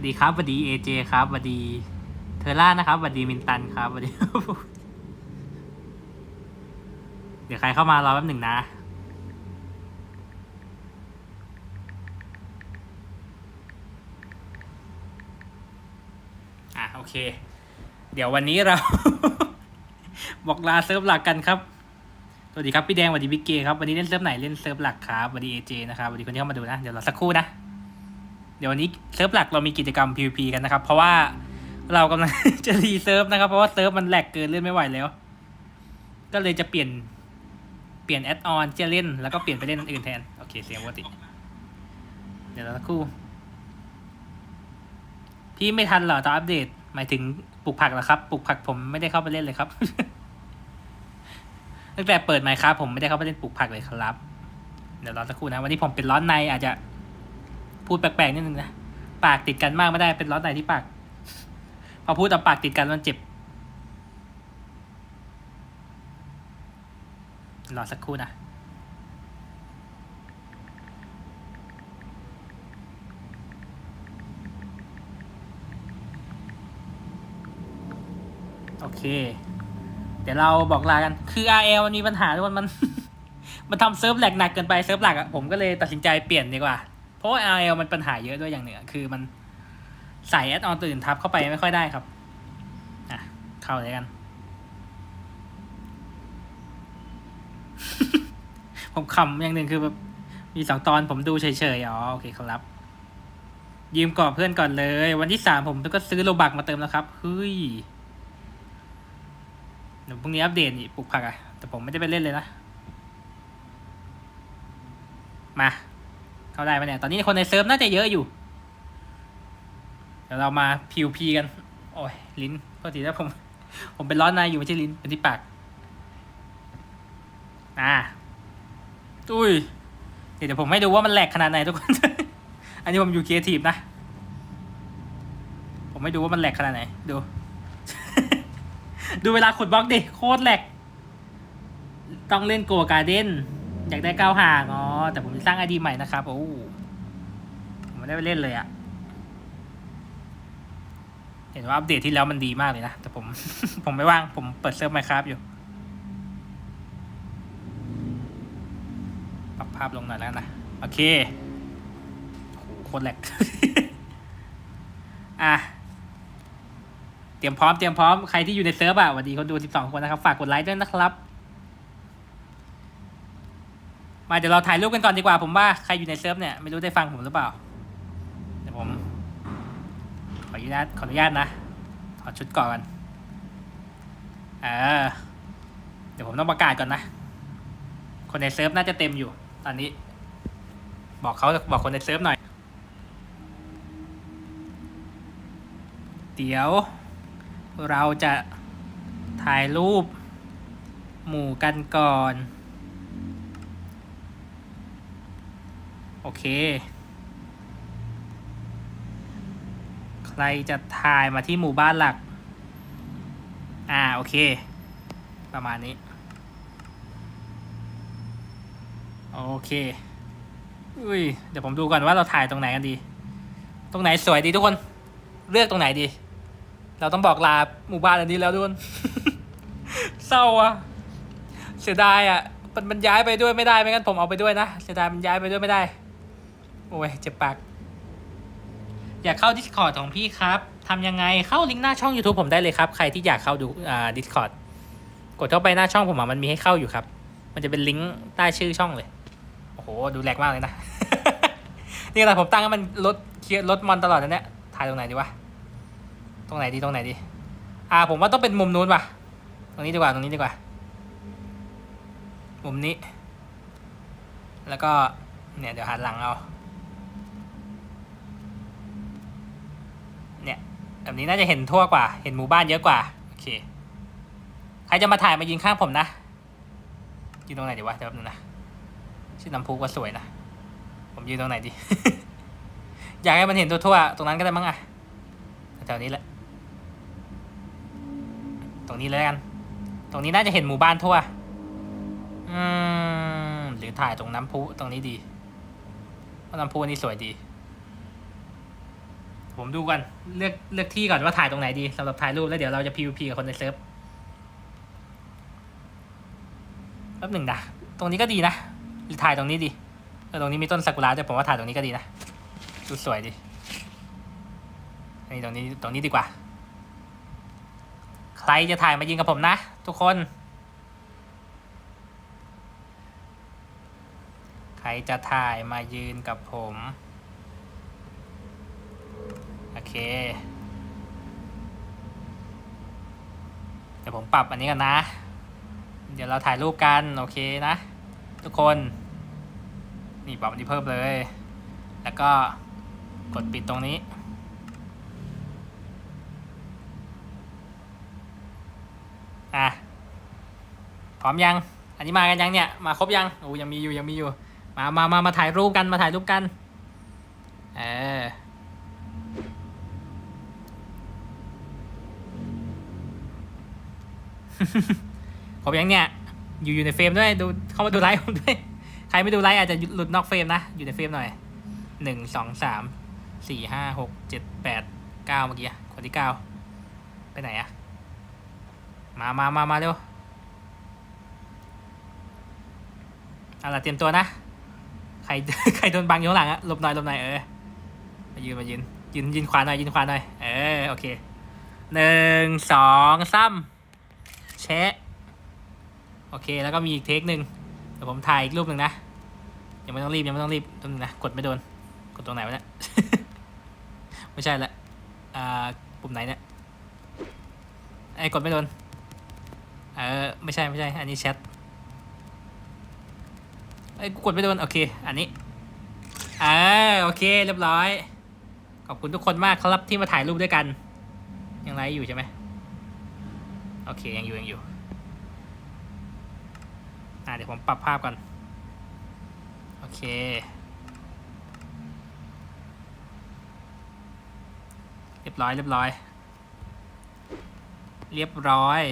วัสดีครับสวัสดีเอเจครับสวัสดีเทอร่านะครับสวัสดีมินตันครับสวัสดี เดี๋ยวใครเข้ามารอแป๊บหนึ่งนะอะโอเค เดี๋ยววันนี้เรา บอกลาเซิร์ฟหลักกันครับสวัสดีครับพี่แดงสวัสดีพี่เกครับวันนี้เล่นเซิร์ฟไหนเล่นเซิร์ฟหลักครับสวัสดีเอเจนะครับสวัสดีคนที่เข้ามาดูนะเดี๋ยวรอสักครู่นะ เดี๋ยววันนี้เซิร์ฟหลักเรามีกิจกรรม PVP กันนะครับ เพราะว่าเรากำลัง จะรีเซิร์ฟนะครับ เพราะว่าเซิร์ฟมันแหลกเกินเล่นไม่ไหวแล้ว ก็เลยจะเปลี่ยนเปลี่ยนแอดออนจะเล่นแล้วก็เปลี่ยนไปเล่นอันอื่นแทน โอเคเสียงปกติ เดี๋ยวรอสักครู่ พี่ไม่ทันเหรอตอนอัปเดต หมายถึงปลูกผักเหรอครับปลูกผักผมไม่ได้เข้าไปเล่นเลยครับ ตั้งแต่เปิดไมค์ครับผมไม่ได้เข้าไปเล่นปลูกผักเลยครับ เดี๋ยวรอสักครู่นะ วันนี้ผมเป็นร้อนในอาจจะ พูดแปลกๆนิดนึงนะ ปากติดกันมากไม่ได้เป็นร้อนในที่ปาก พอพูดเอาปากติดกันมันเจ็บ รอสักครู่นะโอเค เดี๋ยวเราบอกลากัน คือ RL มันมีปัญหาทุกคนมัน มันทำเซิร์ฟแหลกหนักเกินไปเซิร์ฟหลักอะผมก็เลยตัดสินใจเปลี่ยนดีกว่า เพราะว่า RL มันปัญหาเยอะด้วยอย่างหนึ่งคือมันใส่แอดออนตื่นทับเข้าไปไม่ค่อยได้ครับ อะ เข้าเลยกัน ผมขำอย่างหนึ่งคือแบบมีสองตอนผมดูเฉยๆ อ๋อ โอเคครับ ยืมก่อนเพื่อนก่อนเลย วันที่สามผมก็ซื้อโลบักมาเติมแล้วครับ เฮ้ยเดี๋ยวพรุ่งนี้อัปเดตนี่ปลูกผักอะแต่ผมไม่ได้ไปเล่นเลยนะ มา เข้าได้ปะเนี่ย ตอนนี้คนในเซิร์ฟน่าจะเยอะอยู่ เดี๋ยวเรามาพิวพีกัน โอ้ย ลิ้นปกติแล้วผม ผมเป็นร้อนในอยู่ไม่ใช่ลิ้น เป็นที่ปาก อ่าอุ้ย เดี๋ยวผมให้ดูว่ามันแหลกขนาดไหนทุกคน อันนี้ผมอยู่ครีเอทีฟนะ ผมให้ดูว่ามันแหลกขนาดไหน ดู ดูเวลาขุดบล็อกดิ โคตรแหลก ต้องเล่นโกการ์เด้นอยากได้ก้าวห่างอ๋อ แต่ผมจะสร้างไอดีใหม่นะครับ โอ้ผมไม่ได้ไปเล่นเลยอะเห็นว่าอัปเดตที่แล้วมันดีมากเลยนะ แต่ผม ผมไม่ว่าง ผมเปิดเซิร์ฟไมครับอยู่ ปรับภาพลงหน่อยแล้วนะ โอเคโอ้โหโคตรแหลกอะเตรียมพร้อมเตรียมพร้อมใครที่อยู่ในเซิร์ฟอะสวัสดีคนดู 12 คนนะครับ ฝากกดไลค์ด้วยนะครับ มาเดี๋ยวเราถ่ายรูปกันก่อนดีกว่าผมว่าใครอยู่ในเซิร์ฟเนี่ยไม่รู้ได้ฟังผมหรือเปล่าเดี๋ยวผม ขออนุญาตขออนุญาตนะถอดชุดก่อนเออเดี๋ยวผมต้องประกาศก่อนนะ คนในเซิร์ฟน่าจะเต็มอยู่ ตอนนี้ บอกเขาบอกคนในเซิร์ฟหน่อย เดี๋ยว เราจะถ่ายรูป หมู่กันก่อน โอเค ใครจะถ่ายมาที่หมู่บ้านหลัก อ่า โอเค ประมาณนี้ โอเค อุ้ย เดี๋ยวผมดูก่อนว่าเราถ่ายตรงไหนกันดี ตรงไหนสวยดีทุกคน เลือกตรงไหนดี เราต้องบอกลาหมู่บ้านอันนี้แล้วทุกคน เศร้าอะเสียดายอะมันมันย้ายไปด้วยไม่ได้ไม่งั้นผมเอาไปด้วยนะเสียดายมันย้ายไปด้วยไม่ได้ โอ้ยเจ็บปาก อยากเข้า Discord ของพี่ครับทำยังไงเข้าลิงก์หน้าช่อง YouTube ผมได้เลยครับ ใครที่อยากเข้าดูอ่า Discord กดเข้าไปหน้าช่องผมอะมันมีให้เข้าอยู่ครับ มันจะเป็นลิงก์ใต้ชื่อช่องเลย โอ้โห ดูแหลกมากเลยนะ นี่แหละผมตั้งให้มันลดเคลียร์ลดมอนตลอดนะเนี่ย ถ่ายตรงไหนดีวะ ตรงไหนดีตรงไหนดี อ่า ผมว่าต้องเป็นมุมนู้นว่ะ ตรงนี้ดีกว่า ตรงนี้ดีกว่า มุมนี้ แล้วก็ เนี่ยเดี๋ยวหันหลังเอา เนี่ย แบบนี้น่าจะเห็นทั่วกว่า เห็นหมู่บ้านเยอะกว่า โอเค ใครจะมาถ่ายมายืนข้างผมนะยืนตรงไหนดีวะเดี๋ยวแป๊บนึงนะ ชื่อน้ำพุว่าสวยนะ ผมยืนตรงไหนดี อยากให้มันเห็นทั่วๆ ตรงนั้นก็ได้มั้งอะแถวนี้แหละ ตรงนี้เลยกัน ตรงนี้น่าจะเห็นหมู่บ้านทั่ว อืม หรือถ่ายตรงน้ำพุตรงนี้ดีเพราะน้ำพุนี่สวยดี ผมดูก่อนเลือกเลือกที่ก่อนว่าถ่ายตรงไหนดีสำหรับถ่ายรูปแล้วเดี๋ยวเราจะ PVP กับคนในเซิร์ฟแป๊บหนึ่งนะตรงนี้ก็ดีนะหรือถ่ายตรงนี้ดีเออตรงนี้มีต้นซากุระด้วยผมว่าถ่ายตรงนี้ก็ดีนะดูสวยดีนี่ตรงนี้ตรงนี้ดีกว่า ใครจะถ่ายมายิงกับผมนะ ทุกคน ใครจะถ่ายมายืนกับผม อเค เดี๋ยวผมปรับอันนี้กันนะ เดี๋ยวเราถ่ายรูปกัน โอเคนะ ทุกคน นี่ปรับอันนี้เพิ่มเลย แล้วก็กดปิดตรงนี้ อะ พร้อมยัง อันนี้มากันยังเนี่ย มาครบยังโอ้ยังมีอยู่ยังมีอยู่ มามามามาถ่ายรูปกันมาถ่ายรูปกัน เออ ครบยังเนี่ย อยู่อยู่ในเฟรมด้วย ดูเข้ามาดูไลฟ์ผมด้วย ใครไม่ดูไลฟ์อาจจะหลุดนอกเฟรมนะ อยู่ในเฟรมหน่อยหนึ่งสองสามสี่ห้าหกเจ็ดแปดเก้าเมื่อกี้คนที่เก้าไปไหนอะมามามามาเร็วเอาล่ะเตรียมตัวนะ ใครใครโดนบังอยู่ข้างหลังอะหลบหน่อยหลบหน่อยเออมายืนมายืนยืนยืนขวาหน่อยยืนขวาหน่อยเออโอเคหนึ่งสองสาม แชะโอเค แล้วก็มีอีกเทคหนึ่งเดี๋ยวผมถ่ายอีกรูปหนึ่งนะ ยังไม่ต้องรีบยังไม่ต้องรีบตรงนึงนะ กดไม่โดน กดตรงไหนวะเนี่ย ไม่ใช่ละอ่าปุ่มไหนเนี่ย ไอ้กดไม่โดน เออไม่ใช่ไม่ใช่ อันนี้แชทเอ้ยกูกดไม่โดน โอเค อันนี้เออโอเค เรียบร้อย ขอบคุณทุกคนมากครับที่มาถ่ายรูปด้วยกัน ยังไลฟ์อยู่ใช่ไหม โอเค ยังอยู่ยังอยู่อ่าเดี๋ยวผมปรับภาพก่อน โอเค เรียบร้อยเรียบร้อย เรียบร้อย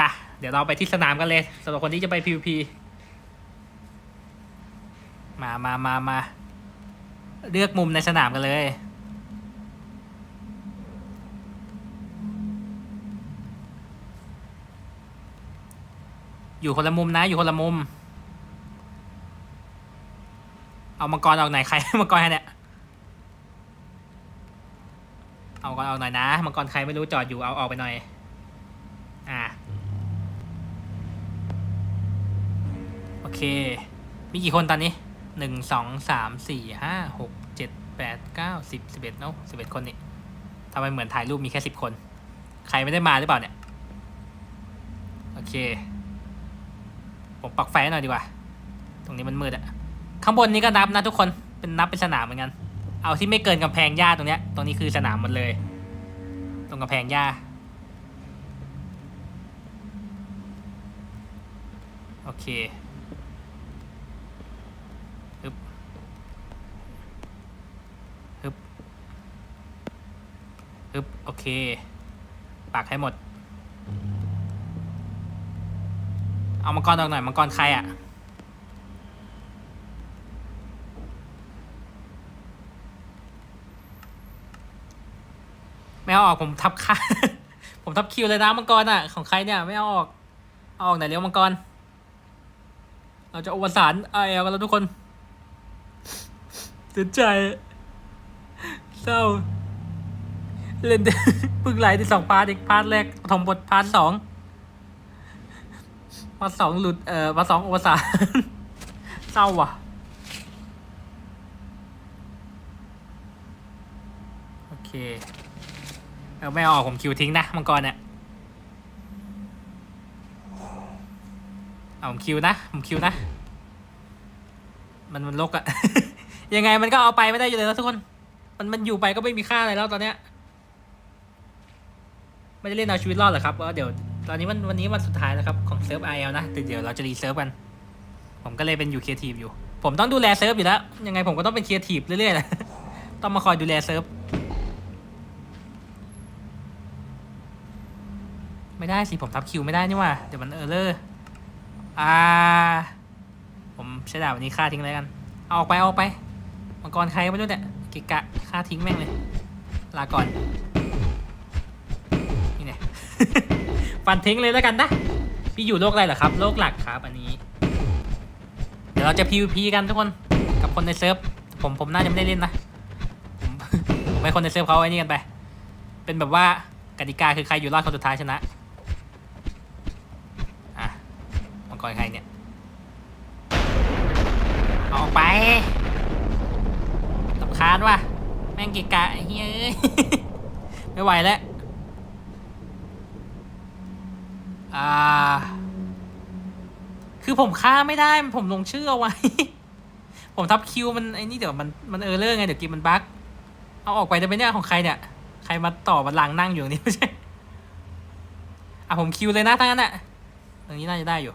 ปะเดี๋ยวเราไปที่สนามกันเลยสำหรับคนที่จะไป PVP มามามามาเลือกมุมในสนามกันเลย อยู่คนละมุมนะ อยู่คนละมุม เอามังกรออกไหนใครมังกรใครเนี่ย เอามังกรออกหน่อยนะมังกรใครไม่รู้จอดอยู่เอาออกไปหน่อย อ่าโอเค มีกี่คนตอนนี้หนึ่งสองสามสี่ห้าหกเจ็ดแปดเก้าสิบสิบเอ็ดเนาะสิบเอ็ดคนนี่ทำไมเหมือนถ่ายรูปมีแค่สิบคน ใครไม่ได้มาหรือเปล่าเนี่ย โอเค ผมปักไฟหน่อยดีกว่า ตรงนี้มันมืดอะข้างบนนี้ก็นับนะทุกคน เป็นนับเป็นสนามเหมือนกัน เอาที่ไม่เกินกำแพงหญ้าตรงเนี้ย ตรงนี้คือสนามหมดเลย ตรงกำแพงหญ้า โอเคฮึบฮึบฮึบโอเค ปักให้หมด เอามังกรออกหน่อยมังกรใครอะ่ะไม่เอาออกผมทับค่าผมทับคิวเลยนะมังกรอะ ของใครเนี่ยไม่เอาออก เอาออกไหนอยเร็วมังกร เราจะอวสานไอเอลกันแล้วทุกคนเสียใจเศร้าเล่นเพิ่งไหลที่สองพาร์ทอีกพาร์ทแรกปฐมบทพาร์ทสอง พาสองหลุด เอ่อพาสองอวสานเศร้าว่ะ โอเค เอาไม่ออกผมคิวทิ้งนะมังกรเนี่ย เอาผมคิวนะ ผมคิวนะ มันมันลกอะ ยังไงมันก็เอาไปไม่ได้อยู่เลยแล้วทุกคน มันมันอยู่ไปก็ไม่มีค่าอะไรแล้วตอนเนี้ย ไม่ได้เล่นเอาชีวิตรอดหรอครับก็เดี๋ยว ตอนนี้วันวันนี้วันสุดท้ายแล้วครับของเซิร์ฟไอเอลนะแต่เดี๋ยวเราจะรีเซิร์ฟกัน ผมก็เลยเป็นอยู่ครีเอทีฟอยู่ ผมต้องดูแลเซิร์ฟอยู่แล้ว ยังไงผมก็ต้องเป็นครีเอทีฟเรื่อยๆนะต้องมาคอยดูแลเซิร์ฟไม่ได้สิผมทับคิวไม่ได้นี่ว่า เดี๋ยวมันเออเลอร์อ่า ผมใช้ดาบวันนี้ฆ่าทิ้งเลยกัน เอาออกไปเอาออกไปมังกรใครไม่รู้เนี่ยกิกะฆ่าทิ้งแม่งเลย ลาก่อน ฟันทิ้งเลยแล้วกันนะ พี่อยู่โลกอะไรเหรอครับ โลกหลักครับอันนี้ เดี๋ยวเราจะ PVP กันทุกคน กับคนในเซิร์ฟ ผมผมน่าจะไม่ได้เล่นนะ ผมผมให้คนในเซิร์ฟเขาไอ้นี่กันไป เป็นแบบว่ากติกาคือใครอยู่รอดคนสุดท้ายชนะ อะมังกรใครเนี่ยเอาออกไปสำคาญว่ะ แม่งกิกะเฮ้ย ไม่ไหวแล้ว อ่า คือผมฆ่าไม่ได้ ผมลงชื่อเอาไว้ ผมทับคิวมันไอ้นี่เดี๋ยวมันมันเออเลอร์ไงเดี๋ยวกินมันบั๊กเอาออกไปได้ไหมเนี่ยของใครเนี่ย ใครมาต่อบันลังนั่งอยู่นี้ไม่ใช่ อะผมคิวเลยนะทั้งนั้นอะตรงนี้น่าจะได้อยู่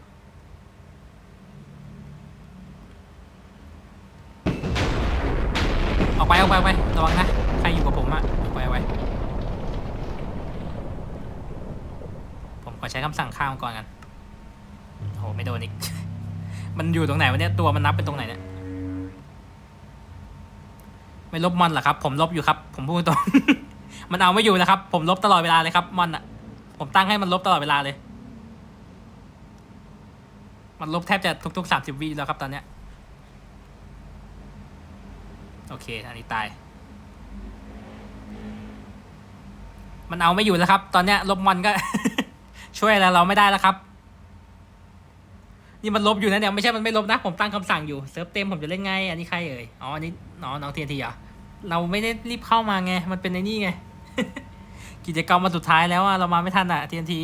ออกไปออกไปออกไประวังนะ ใครอยู่กับผมอะออกไปออกไป ผมขอ ใช้คำสั่งข้ามก่อนกันโอ้โหไม่โดนอีก มันอยู่ตรงไหนวะเนี่ยตัวมันนับเป็นตรงไหนเนี่ย ไม่ลบมอนเหรอครับ ผมลบอยู่ครับ ผมพูดตรง มันเอาไม่อยู่นะครับ ผมลบตลอดเวลาเลยครับมอนอะผมตั้งให้มันลบตลอดเวลาเลย มันลบแทบจะทุกๆสามสิบวิแล้วครับตอนเนี้ย โอเค อันนี้ตาย มันเอาไม่อยู่แล้วครับ ตอนเนี้ยลบมอนก็ ช่วยอะไรเราไม่ได้แล้วครับ นี่มันลบอยู่นะเนี่ยไม่ใช่มันไม่ลบนะ ผมตั้งคำสั่งอยู่เซิร์ฟเต็มผมจะเล่นไง อันนี้ใครเอ่ยอ๋ออันนี้น้องน้องเทียนทีเหรอเราไม่ได้รีบเข้ามาไง มันเป็นในนี่ไง กิจกรรมมาสุดท้ายแล้วอะเรามาไม่ทันอะเทียนที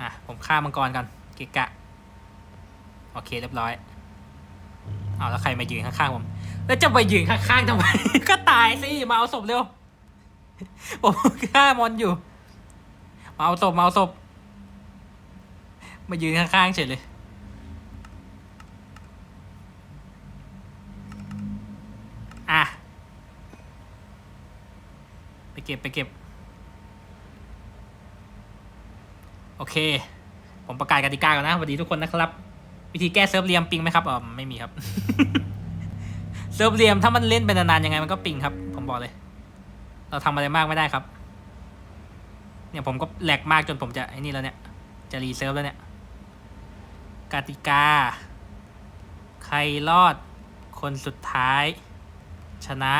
อะผมฆ่ามังกรก่อนเกะกะ โอเคเรียบร้อยเอาแล้วใครมายืนข้างๆผม แล้วจะไปยืนข้างๆทำไม ก็ตายสิ มาเอาศพเร็ว ผมฆ่ามอนอยู่มาเอาศพมาเอาศพมายืนข้างๆเฉยเลย อะ ไปเก็บไปเก็บ โอเค ผมประกาศกติกาก่อนนะสวัสดีทุกคนนะครับ วิธีแก้เซิร์ฟเรียมปิงไหมครับอ๋อไม่มีครับ เซิร์ฟเรียมถ้ามันเล่นเป็นนานๆยังไงมันก็ปิงครับ ผมบอกเลย เราทำอะไรมากไม่ได้ครับ เนี่ยผมก็แหลกมากจนผมจะไอ้นี่แล้วเนี่ย จะรีเซิร์ฟแล้วเนี่ยกติกา ใครรอดคนสุดท้าย ชนะ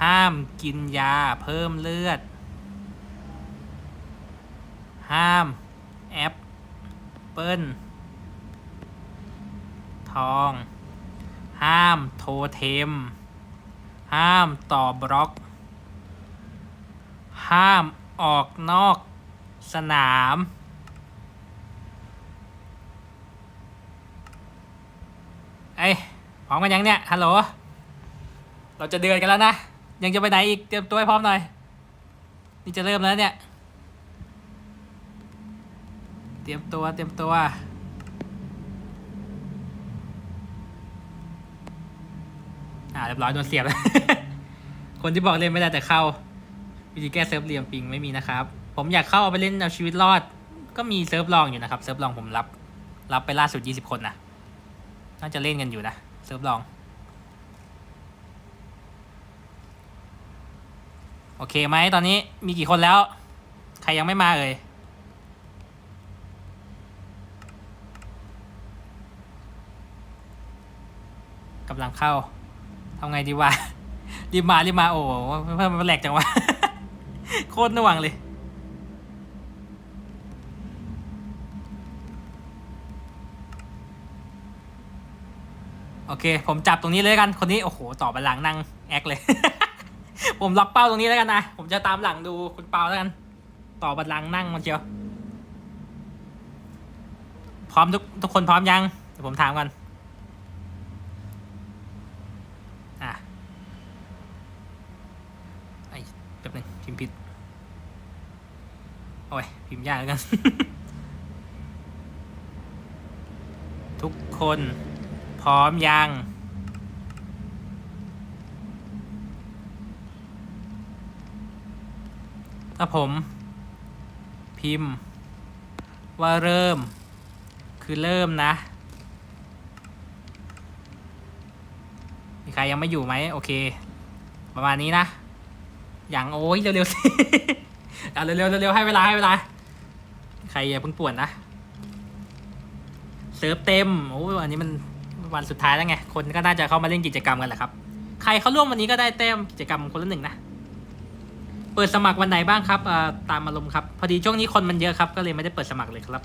ห้ามกินยาเพิ่มเลือด ห้ามแอปเปิลทอง ห้ามโทเทม ห้ามต่อบล็อก ห้ามออกนอกสนามเอ้ยพร้อมกันยังเนี่ย ฮัลโหล เราจะเดือนกันแล้วนะ ยังจะไปไหนอีก เตรียมตัวให้พร้อมหน่อย นี่จะเริ่มแล้วเนี่ย เตรียมตัว เตรียมตัว อ่าเรียบร้อยโดนเสียบแล้วคนที่บอกเล่นไม่ได้แต่เข้า วิธีแก้เซิร์ฟเหลี่ยมปิงไม่มีนะครับ ผมอยากเข้าเอาไปเล่นเอาชีวิตรอด ก็มีเซิร์ฟลองอยู่นะครับ เซิร์ฟลองผมรับ รับไปล่าสุด 20 คนนะน่าจะเล่นกันอยู่นะ เซิร์ฟลอง โอเคไหมตอนนี้มีกี่คนแล้ว ใครยังไม่มาเอ่ยกำลังเข้า ทำไงดีวะ รีบมา รีบมา โอ้เพิ่มมันแหลกจังวะ โคตรน่วงเลย โอเค ผมจับตรงนี้เลยกัน คนนี้โอ้โห ต่อบัลลังนั่งแอคเลย ผมล็อกเป้าตรงนี้แล้วกันนะ ผมจะตามหลังดูคุณเปาแล้วกัน ต่อบัลลังนั่งมันเชียว พร้อมทุกทุกคนพร้อมยัง เดี๋ยวผมถามก่อน โอ้ย พิมพ์ยากแล้วกัน ทุกคน พร้อมยัง ถ้าผม พิมพ์ ว่าเริ่ม คือเริ่มนะ มีใครยังไม่อยู่ไหม โอเค ประมาณนี้นะ อย่างโอ้ย เร็วๆสิ เอาเร็วๆเร็วๆให้เวลาให้เวลา ใครอย่าเพิ่งป่วนนะ เซิร์ฟเต็ม โอ้อันนี้มันวันสุดท้ายแล้วไง คนก็น่าจะเข้ามาเล่นกิจกรรมกันแหละครับ ใครเขาร่วมวันนี้ก็ได้แต้มกิจกรรมคนละหนึ่งนะ เปิดสมัครวันไหนบ้างครับอ่อตามอารมณ์ครับ พอดีช่วงนี้คนมันเยอะครับ ก็เลยไม่ได้เปิดสมัครเลยครับ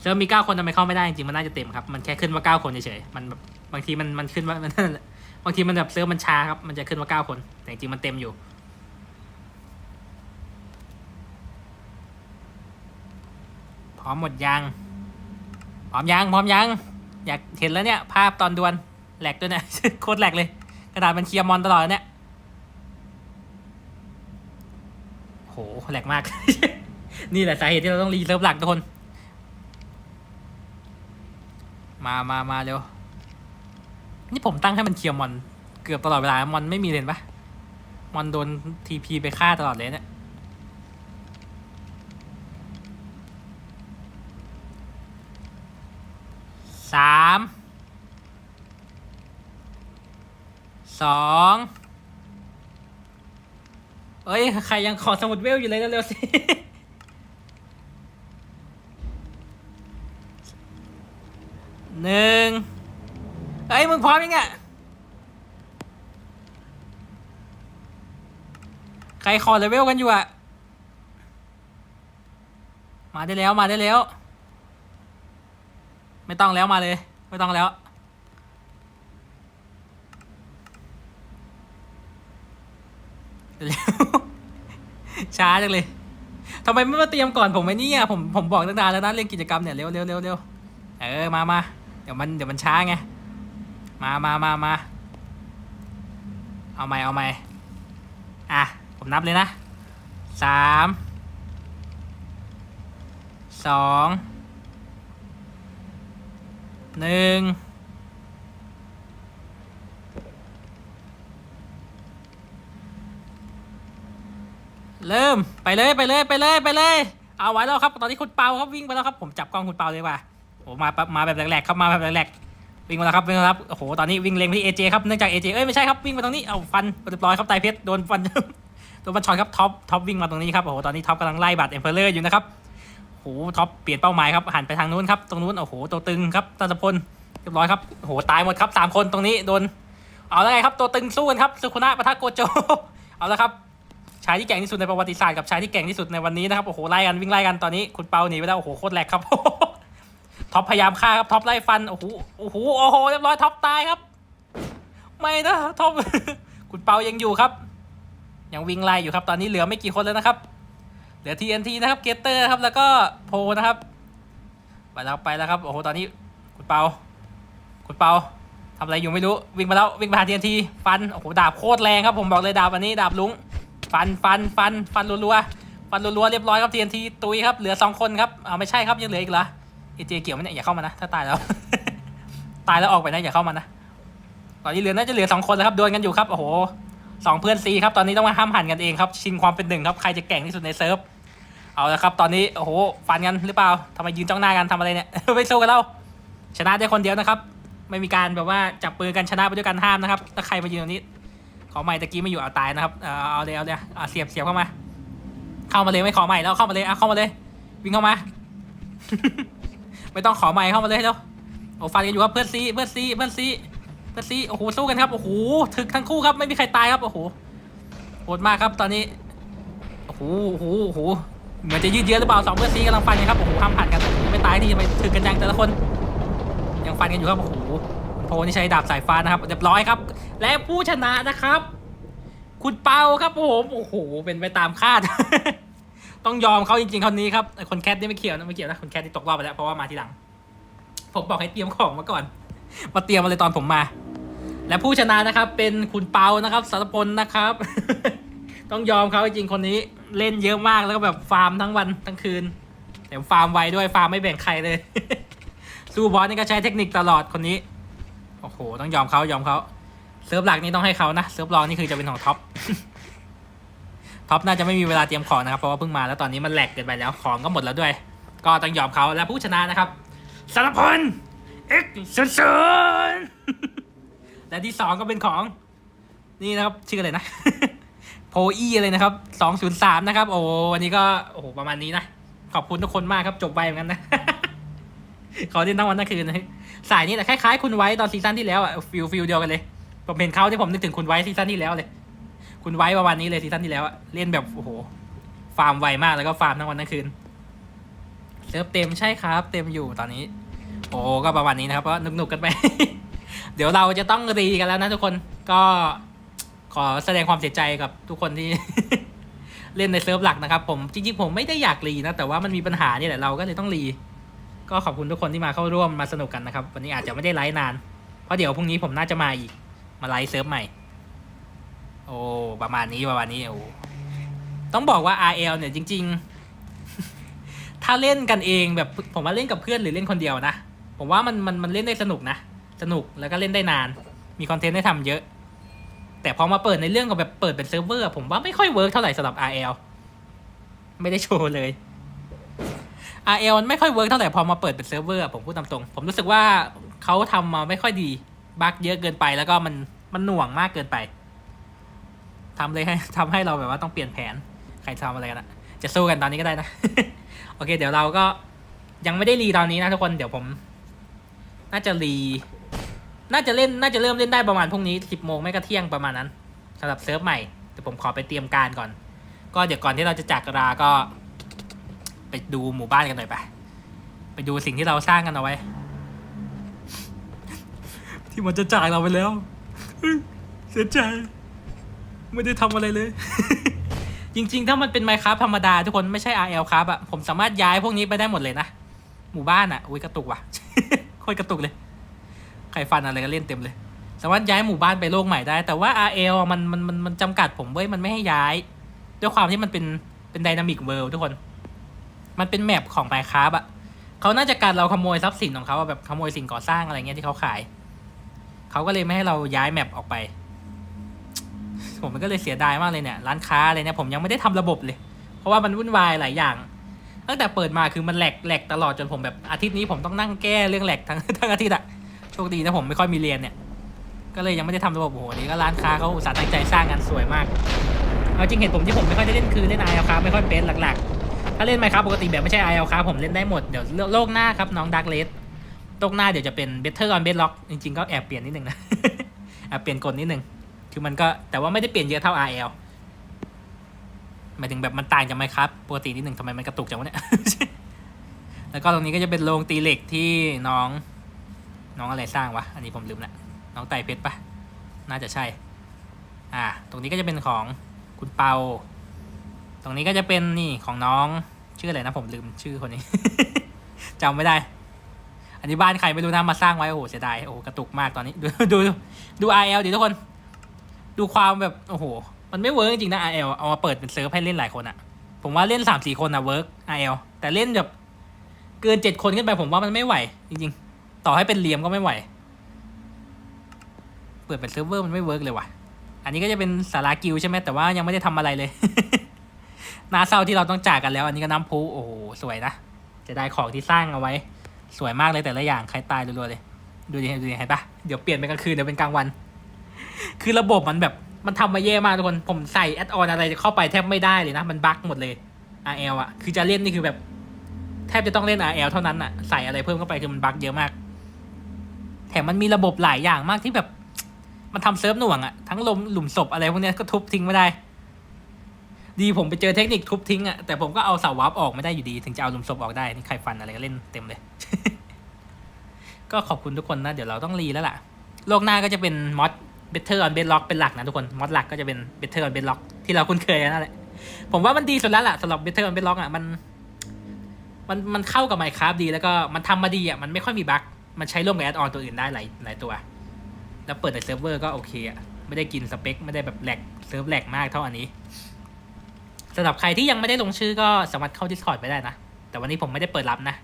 เซิร์ฟมีเก้าคนทำไมเข้าไม่ได้จริงๆมันน่าจะเต็มครับ มันแค่ขึ้นว่าเก้าคนเฉยๆ มันแบบบางทีมันมันขึ้นว่ามันบางทีมันแบบเซิร์ฟมันช้าครับ มันจะขึ้นว่าเก้าคน แต่จริงๆมันเต็มอยู่ พร้อมหมดยัง พร้อมยังพร้อมยัง อยากเห็นแล้วเนี่ย ภาพตอนดวลแหลกด้วยเนี่ยโคตรแหลกเลย กระดาษมันเคลียร์มอนตลอดเนี่ยโหแหลกมาก นี่แหละสาเหตุที่เราต้องรีเซิร์ฟหลักทุกคน มามามาเร็ว นี่ผมตั้งให้มันเคลียร์มอน เกือบตลอดเวลามอนไม่มีเลยเห็นปะมอนโดนทีพีไปฆ่าตลอดเลยเนี่ย สามสองเอ้ย ใครยังขอสมุดเวลอยู่เลยเร็วๆสิหนึ่งเอ้ย มึงพร้อมยังอะใครขอเลเวลกันอยู่อะ มาได้แล้วมาได้แล้ว ไม่ต้องแล้วมาเลย ไม่ต้องแล้ว ช้าจังเลยทำไมไม่มาเตรียมก่อนผมไอ้นี่อะผมผมบอกตั้งนานแล้วนะเรื่องกิจกรรมเนี่ยเร็วเร็วเร็วเร็วเออมามาเดี๋ยวมันเดี๋ยวมันช้าไงมามามามาเอาใหม่เอาใหม่อะผมนับเลยนะสามสอง หนึ่งเริ่มไปเลยไปเลยไปเลยไปเลย เอาไว้แล้วครับตอนนี้คุณเปาครับวิ่งไปแล้วครับผมจับกล้องคุณเปาเลยว่ะโอ้มาปั๊บมาแบบแหลกๆครับมาแบบแหลกๆวิ่งมาแล้วครับวิ่งมาแล้วครับโอ้โหตอนนี้วิ่งเล็งไปที่เอเจครับเนื่องจากเอเจเอ้ยไม่ใช่ครับวิ่งมาตรงนี้เอาฟันเรียบร้อยครับไตเพชรโดนฟันโดนฟันชอตครับท็อปท็อปวิ่งมาตรงนี้ครับโอ้โหตอนนี้ท็อปกำลังไล่บัตรเอ็มเพลเลอร์อยู่นะครับ โอ้โหท็อปเปลี่ยนเป้าหมายครับหันไปทางนู้นครับตรงนู้นโอ้โหตัวตึงครับตันพลเรียบร้อยครับโอ้โหตายหมดครับสามคนตรงนี้โดนเอาแล้วไงครับตัวตึงสู้กันครับสุคุนะปะทะโกโจเอาแล้วครับชายที่เก่งที่สุดในประวัติศาสตร์กับชายที่เก่งที่สุดในวันนี้นะครับโอ้โหไล่กันวิ่งไล่กันตอนนี้คุณเปาหนีไปแล้วโอ้โหโคตรแหลกครับท็อปพยายามฆ่าครับท็อปไล่ฟันโอ้โหโอ้โหโอ้โหเรียบร้อยท็อปตายครับ ไม่นะท็อปคุณเปายังอยู่ครับ ยังวิ่งไล่อยู่ครับตอนนี้เหลือไม่กี่คนแล้วนะครับ เหลือ TNT นะครับเกตเตอร์ครับแล้วก็โพนะครับ ไปแล้วไปแล้วครับโอ้โหตอนนี้คุณเปาคุณเปาทำอะไรอยู่ไม่รู้วิ่งมาแล้ววิ่งมาหา TNT ฟันโอ้โหดาบโคตรแรงครับผมบอกเลยดาบอันนี้ดาบลุงฟันฟันฟันฟันรัวๆฟันรัวๆเรียบร้อยครับ TNT ตุยครับเหลือสองคนครับเอาไม่ใช่ครับยังเหลืออีกเหรอเอเจเกี่ยวไหมเนี่ยอย่าเข้ามานะถ้าตายแล้ว ตายแล้วออกไปนะอย่าเข้ามานะตอนนี้เหลือน่าจะเหลือสองคนแล้วครับโดนกันอยู่ครับโอ้โห สองเพื่อนซีครับตอนนี้ต้องมาห้ามหันกันเองครับชิงความเป็นหนึ่งครับใครจะเก่งที่สุดในเซิร์ฟเอาละครับตอนนี้โอ้โหฟันกันหรือเปล่าทำไมยืนจ้องหน้ากันทำอะไรเนี่ย ไม่สู้กันแล้วชนะได้คนเดียวนะครับ ไม่มีการแบบว่าจับปืนกันชนะไปด้วยกันห้ามนะครับถ้าใครมายืนตรงนี้ ขอใหม่ตะกี้ไม่อยู่เอาตายนะครับเอาเอาเลยเอาเลยเอาเสียบเสียบเข้ามา เข้ามาเลยไม่ขอใหม่แล้วเข้ามาเลยเอาเข้ามาเลย วิ่งเข้ามา ไม่ต้องขอใหม่เข้ามาเลยเร็วโอ้ฟันกันอยู่ครับเพื่อนซีเพื่อนซีเพื่อนซี เพื่อนซีโอ้โหสู้กันครับโอ้โหถึกทั้งคู่ครับไม่มีใครตายครับโอ้โหโหดมากครับตอนนี้โอ้โหโอ้โหโอ้โหเหมือนจะยืดเยื้อหรือเปล่าสองเพื่อนซีกำลังฟันกันครับโอ้โหห้ามผ่านกันยังไม่ตายทีทำไมถึกกันจังแต่ละคน ยังฟันกันอยู่ครับโอ้โหโพนี่ใช้ดาบสายฟ้านะครับเรียบร้อยครับ และผู้ชนะนะครับ คุณเปาครับผมโอ้โหเป็นไปตามคาด ต้องยอมเขาจริงๆคนนี้ครับไอคนแคทนี่ไม่เกี่ยวนะไม่เกี่ยวนะคนแคทที่ตกรอบไปแล้วเพราะว่ามาทีหลัง ผมบอกให้เตรียมของมาก่อน มาเตรียมมาเลยตอนผมมา และผู้ชนะนะครับ เป็นคุณเปานะครับสารพลนะครับ ต้องยอมเขาจริงคนนี้เล่นเยอะมากแล้วก็แบบฟาร์มทั้งวันทั้งคืนแถมฟาร์มไวด้วยฟาร์มไม่แบ่งใครเลย สู้บอสนี่ก็ใช้เทคนิคตลอดคนนี้โอ้โหต้องยอมเขายอมเขาเซิร์ฟหลักนี่ต้องให้เขานะเซิร์ฟรองนี่คือจะเป็นของท็อปท็อปน่าจะไม่มีเวลาเตรียมของนะครับเพราะว่าเพิ่งมาแล้วตอนนี้มันแหลกเกินไปแล้วของก็หมดแล้วด้วย ก็ต้องยอมเขาและผู้ชนะนะครับสารพล เอ็กซ์สุนและที่สองก็เป็นของ นี่นะครับ ชื่ออะไรนะ โพอีเลยนะครับสองศูนย์สามนะครับ โอ้วันนี้ก็โอ้โหประมาณนี้นะ ขอบคุณทุกคนมากครับ จบไปเหมือนกันนะ ขอเล่นทั้งวันทั้งคืนนะสายนี้แต่คล้ายๆ คุณไว้ตอนซีซั่นที่แล้วอะฟิลฟิลเดียวกันเลย ผมเห็นเขาที่ผมนึกถึงคุณไว้ซีซั่นที่แล้วเลย คุณไว้ประมาณนี้เลยซีซั่นที่แล้วอะเล่นแบบโอ้โห ฟาร์มไวมากแล้วก็ฟาร์มทั้งวันทั้งคืนเซิร์ฟเต็มใช่ครับ เต็มอยู่ตอนนี้ โอ้ก็ประมาณนี้นะครับก็หนุกๆกันไป เดี๋ยวเราจะต้องรีกันแล้วนะทุกคนก็ขอแสดงความเสียใจกับทุกคนที่ เล่นในเซิร์ฟหลักนะครับ ผมจริงๆผมไม่ได้อยากรีนะแต่ว่ามันมีปัญหานี่แหละเราก็เลยต้องรีก็ขอบคุณทุกคนที่มาเข้าร่วมมาสนุกกันนะครับ วันนี้อาจจะไม่ได้ไลฟ์นาน เพราะเดี๋ยวพรุ่งนี้ผมน่าจะมาอีก มาไลฟ์เซิร์ฟใหม่ โอ้ประมาณนี้ประมาณนี้โอ้ต้องบอกว่า RL เนี่ยจริง ๆ ถ้าเล่นกันเองแบบผมว่าเล่นกับเพื่อนหรือเล่นคนเดียวนะ ผมว่ามันมันมันเล่นได้สนุกนะ สนุกแล้วก็เล่นได้นาน มีคอนเทนต์ให้ทำเยอะ แต่พอมาเปิดในเรื่องกับแบบเปิดเป็นเซิร์ฟเวอร์ผมว่าไม่ค่อยเวิร์กเท่าไหร่สำหรับ RL ไม่ได้โชว์เลย RL มันไม่ค่อยเวิร์กเท่าไหร่พอมาเปิดเป็นเซิร์ฟเวอร์ผมพูดตามตรง ผมรู้สึกว่าเขาทำมาไม่ค่อยดีบั๊กเยอะเกินไปแล้วก็มันมันหน่วงมากเกินไปทำเลยให้ทำให้เราแบบว่าต้องเปลี่ยนแผน ใครทำอะไรกันอะจะสู้กันตอนนี้ก็ได้นะ โอเค เดี๋ยวเราก็ยังไม่ได้รีตอนนี้นะทุกคน เดี๋ยวผม น่าจะรี น่าจะเล่น น่าจะเริ่มเล่นได้ประมาณพรุ่งนี้สิบโมงไม่ก็เที่ยงประมาณนั้นสำหรับเซิร์ฟใหม่เดี๋ยวผมขอไปเตรียมการก่อน ก็เดี๋ยวก่อนที่เราจะจากลาก็ ไปดูหมู่บ้านกันหน่อยไป ไปดูสิ่งที่เราสร้างกันเอาไว้ ที่มันจะจากเราไปแล้วเสียใจ ไม่ได้ทำอะไรเลย จริง ๆ ถ้ามันเป็นไมครับธรรมดาทุกคนไม่ใช่ RL ครับอะผมสามารถย้ายพวกนี้ไปได้หมดเลยนะ หมู่บ้านอะอุ้ยกระตุกว่ะ ครกระตุกเลยใครฟันอะไรก็เล่นเต็มเลย สามารถย้ายหมู่บ้านไปโลกใหม่ได้ แต่ว่า RL อะมันมันมันมันจำกัดผมเว้ยมันไม่ให้ย้าย ด้วยความที่มันเป็นเป็นไดนามิกเวิลด์ทุกคน มันเป็นแมปของไมค r a f t อะเขาน่าจะการเราขโมยทรัพย์สินของเขาแบบขโมยสิ่งก่อสร้างอะไรเงี้ยที่เขาขาย เขาก็เลยไม่ให้เราย้ายแมปออกไป ผมมันก็เลยเสียดายมากเลยเนี่ย ร้านค้าอะไรเนี่ยผมยังไม่ได้ทำระบบเลย เพราะว่ามันวุ่นวายหลายอย่าง ตั้งแต่เปิดมาคือมันแหลกแหลกตลอดจนผมแบบอาทิตย์นี้ผมต้องนั่งแก้เรื่องแหลกทั้งทั้งอาทิตย์อะโชคดีนะผมไม่ค่อยมีเรียนเนี่ย ก็เลยยังไม่ได้ทำระบบโอ้โหนี่ก็ร้านค้าเขาอุตส่าห์ตั้งใจสร้างงานสวยมากเอาจริงเหตุผมที่ผมไม่ค่อยได้เล่นคือเล่นไอเอลครับไม่ค่อยเป็นหลักๆ ถ้าเล่นไหมครับปกติแบบไม่ใช่ไอเอลครับผมเล่นได้หมดเดี๋ยวโลกหน้าครับน้องดักเลสโลกหน้าเดี๋ยวจะเป็นเบเทอร์ออนเบสล็อกจริงๆก็แอบเปลี่ยนนิดนึงนะแอบเปลี่ยนกฎนิดนึงคือมันก็แต่ว่าไม่ได้เปลี่ยนเยอะเท่า RL หมายถึงแบบมันต่างจากไหมครับปกตินิดหนึ่งทำไมมันกระตุกจังวะเนี่ย แล้วก็ตรงนี้ก็จะเป็นโรงตีเหล็กที่น้อง น้องอะไรสร้างวะ อันนี้ผมลืมละน้องไต่เพชรปะน่าจะใช่ อ่า ตรงนี้ก็จะเป็นของคุณเปา ตรงนี้ก็จะเป็นนี่ของน้องชื่ออะไรนะผมลืมชื่อคนนี้จำไม่ได้ อันนี้บ้านใครไม่รู้นะมาสร้างไว้โอ้โหเสียดายโอ้โหกระตุกมากตอนนี้ ดูดูดู RL ดิทุกคน ดูความแบบโอ้โห มันไม่เวิร์กจริงๆนะ RL เอามาเปิดเป็นเซิร์ฟให้เล่นหลายคนอะผมว่าเล่นสามสี่คนอะเวิร์ก RL แต่เล่นแบบเกินเจ็ดคนขึ้นไปผมว่ามันไม่ไหว จริงๆ ต่อให้เป็นเหลี่ยมก็ไม่ไหว เปิดเป็นเซิร์ฟเวอร์มันไม่เวิร์กเลยว่ะ อันนี้ก็จะเป็นสารากิลใช่ไหมแต่ว่ายังไม่ได้ทำอะไรเลยน่าเศร้าที่เราต้องจากกันแล้ว อันนี้ก็น้ำพุโอ้โหสวยนะจะได้ของที่สร้างเอาไว้ สวยมากเลยแต่ละอย่างใครตายรัวๆเลย ดูดิดูดิเห็นปะเดี๋ยวเปลี่ยนเป็นกลางคืนเดี๋ยวเป็นกลางวัน คือระบบมันแบบ มันทำมาแย่มากทุกคน ผมใส่แอดออนอะไรเข้าไปแทบไม่ได้เลยนะ มันบั๊กหมดเลย RL อะ คือจะเล่นนี่คือแบบ แทบจะต้องเล่น RL เท่านั้นอะ ใส่อะไรเพิ่มเข้าไปคือมันบั๊กเยอะมาก แถมมันมีระบบหลายอย่างมากที่แบบ มันทำเซิร์ฟหน่วงอะ ทั้งลมหลุมศพอะไรพวกนี้ก็ทุบทิ้งไม่ได้ ดีผมไปเจอเทคนิคทุบทิ้งอะ แต่ผมก็เอาเสาวับออกไม่ได้อยู่ดี ถึงจะเอาหลุมศพออกได้ นี่ใครฟันอะไรก็เล่นเต็มเลย ก็ขอบคุณทุกคนนะ เดี๋ยวเราต้องรีแล้วล่ะ โลกหน้าก็จะเป็นมอด Better on Bedrock เป็นหลักนะทุกคนมอดหลักก็จะเป็น Better on Bedrock ที่เราคุ้นเคยกันนั่นแหละผมว่ามันดีสุดแล้วล่ะสำหรับ Better on Bedrock อะมัน มันมันเข้ากับ Minecraft ดีแล้วก็มันทำมาดีอะมันไม่ค่อยมีบั๊กมันใช้ร่วมกับแอดออนตัวอื่นได้หลายหลายตัว แล้วเปิดในเซิร์ฟเวอร์ก็โอเคอะไม่ได้กินสเปคไม่ได้แบบแหลกเซิร์ฟแหลกมากเท่าอันนี้สำหรับใครที่ยังไม่ได้ลงชื่อก็สามารถเข้า Discord ไปได้นะ แต่วันนี้ผมไม่ได้เปิดรับนะ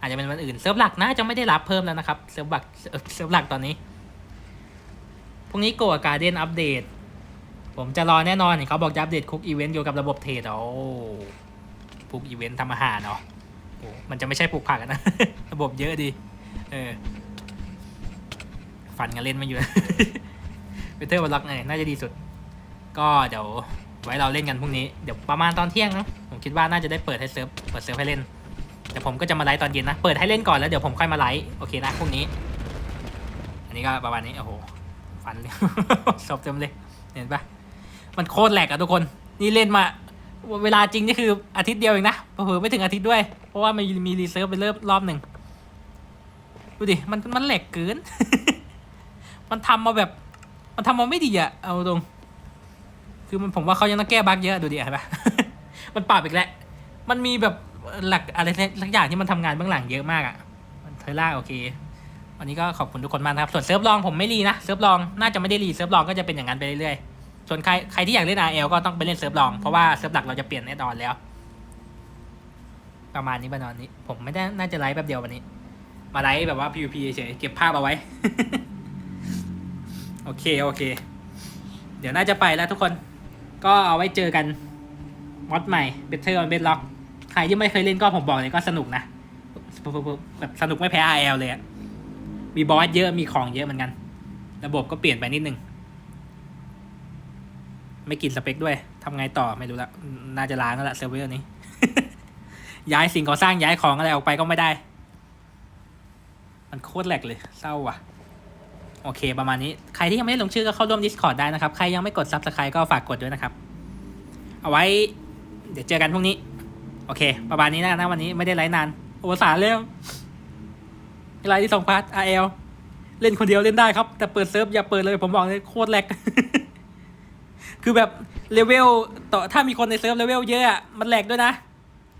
อาจจะเป็นวันอื่นเซิร์ฟหลักน่าจะไม่ได้รับเพิ่มแล้วนะครับเซิร์ฟหลักเซิร์ฟหลักตอนนี้ พรุ่งนี้โกอาการเดนอัปเดต ผมจะรอแน่นอนเห็นเขาบอกจะอัปเดตคุกอีเวนต์เกี่ยวกับระบบเทรดโอ้คุกอีเวนต์ทำอาหารเนาะมันจะไม่ใช่ปลูกผักนะ ระบบเยอะดีเออฟันกันเล่นไม่อยู่เบเทอร์บล็อกเนี่ยน่าจะดีสุด ก็เดี๋ยวไว้เราเล่นกันพรุ่งนี้ เดี๋ยวประมาณตอนเที่ยงนะผมคิดว่าน่าจะได้เปิดให้เซิร์ฟเปิดเซิร์ฟให้เล่นแต่ผมก็จะมาไลฟ์ตอนเย็นนะ เปิดให้เล่นก่อนแล้วเดี๋ยวผมค่อยมาไลฟ์โอเคนะพรุ่งนี้ อันนี้ก็ประมาณนี้โอ้โห ฟันเลยศพเต็มเลย เห็นปะมันโคตรแหลกอะทุกคน นี่เล่นมา เวลาจริงนี่คืออาทิตย์เดียวเองนะเผลอไม่ถึงอาทิตย์ด้วย เพราะว่ามันมีรีเซิร์ฟไปเริ่มรอบหนึ่งดูดิ มันมันแหลกเกิน มันทำมาแบบ มันทำมาไม่ดีอะเอาตรง คือมันผมว่าเขายังต้องแก้บั๊กเยอะดูดิเห็นปะมันปรับอีกแล้วมันมีแบบหลักอะไรสักอย่างที่มันทำงานเบื้องหลังเยอะมากอะเทอร่าโอเค วันนี้ก็ขอบคุณทุกคนมากนะครับ ส่วนเซิร์ฟลองผมไม่รีนะเซิร์ฟลองน่าจะไม่ได้รีเซิร์ฟลองก็จะเป็นอย่างนั้นไปเรื่อยๆ ส่วนใครใครที่อยากเล่น RL ก็ต้องไปเล่นเซิร์ฟลอง เพราะว่าเซิร์ฟหลักเราจะเปลี่ยนแน่นอนแล้ว ประมาณนี้ประมาณนี้ ผมไม่ได้น่าจะไลฟ์แป๊บเดียววันนี้ มาไลฟ์แบบว่า PVP เฉยเก็บภาพเอาไว้ โอเคโอเค เดี๋ยวน่าจะไปแล้วทุกคน ก็เอาไว้เจอกันมอดใหม่ Better on Bedrock ใครที่ไม่เคยเล่นก็ผมบอกเลยก็สนุกนะแบบสนุกไม่แพ้ RL เลยอะ มีบอสเยอะมีของเยอะเหมือนกัน ระบบก็เปลี่ยนไปนิดนึง ไม่กินสเปคด้วยทำไงต่อไม่รู้ละน่าจะล้างแล้วละเซิร์ฟเวอร์นี้ ย้ายสิ่งก่อสร้างย้ายของอะไรออกไปก็ไม่ได้ มันโคตรแหลกเลย เศร้าว่ะ โอเค ประมาณนี้ ใครที่ยังไม่ได้ลงชื่อก็เข้าร่วม Discord ได้นะครับ ใครยังไม่กด Subscribe ก็ฝากกดด้วยนะครับ เอาไว้ เดี๋ยวเจอกันพรุ่งนี้ โอเค ประมาณนี้นะนะวันนี้ไม่ได้ไลฟ์นาน โอสารเร็ วไลฟ์ที่สองพาร์ท RL เล่นคนเดียวเล่นได้ครับ แต่เปิดเซิร์ฟอย่าเปิดเลยผมบอกเลยโคตรแหลก คือแบบเลเวลต่อถ้ามีคนในเซิร์ฟเลเวลเยอะอะมันแหลกด้วยนะ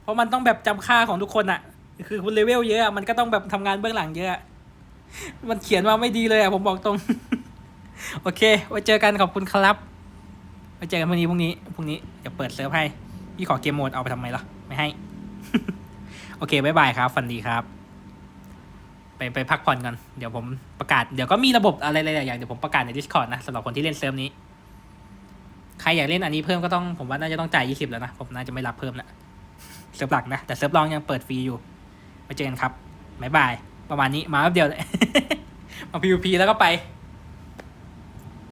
เพราะมันต้องแบบจำค่าของทุกคนอะคือคุณเลเวลเยอะอะมันก็ต้องแบบทำงานเบื้องหลังเยอะ มันเขียนมาไม่ดีเลยอะผมบอกตรง โอเคไว้เจอกันขอบคุณครับไว้เจอกันพรุ่งนี้พรุ่งนี้พรุ่งนี้จะเปิดเซิร์ฟให้พี่ขอเกมโหมดเอาไปทำไมล่ะไม่ให้ โอเคบายบายครับ ฟันดีครับ ไปไปพักผ่อนก่อน เดี๋ยวผมประกาศ เดี๋ยวก็มีระบบอะไรหลายอย่าง เดี๋ยวผมประกาศใน Discord นะสำหรับคนที่เล่นเซิร์ฟนี้ ใครอยากเล่นอันนี้เพิ่มก็ต้องผมว่าน่าจะต้องจ่ายยี่สิบแล้วนะ ผมน่าจะไม่รับเพิ่มละเซิร์ฟหลักนะ แต่เซิร์ฟรองยังเปิดฟรีอยู่ไปเจอกันครับบายบาย ประมาณนี้มาแป๊บเดียวเลย มาพิวพีแล้วก็ไป